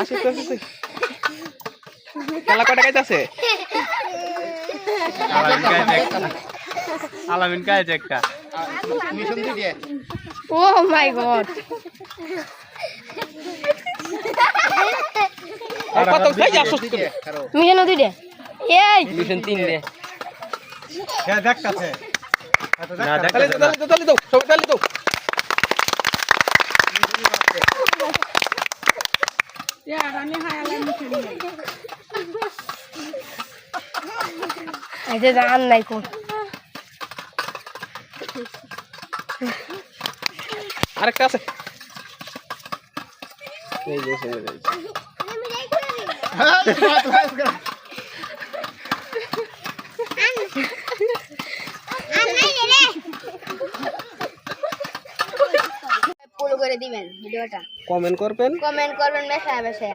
আসে তো আসে। খেলা কটা গাইতে আছে? আলামিন কাজ একটা। আলামিন কাজ একটা। মিশন দিয়ে ও মাই গড। কত খাই আসো মিশন দুইটা এই। মিশন তিন দে। দেখতাছে না তাহলে দেখতাছে তাহলে তাহলে দাও সবাই তাহলে দাও এই যে জান নাই কোন আরেকটা আছে এই যে করে দিবেন ভিডিওটা। কমেন্ট করবেন? কমেন্ট করবেন বেশা বেশা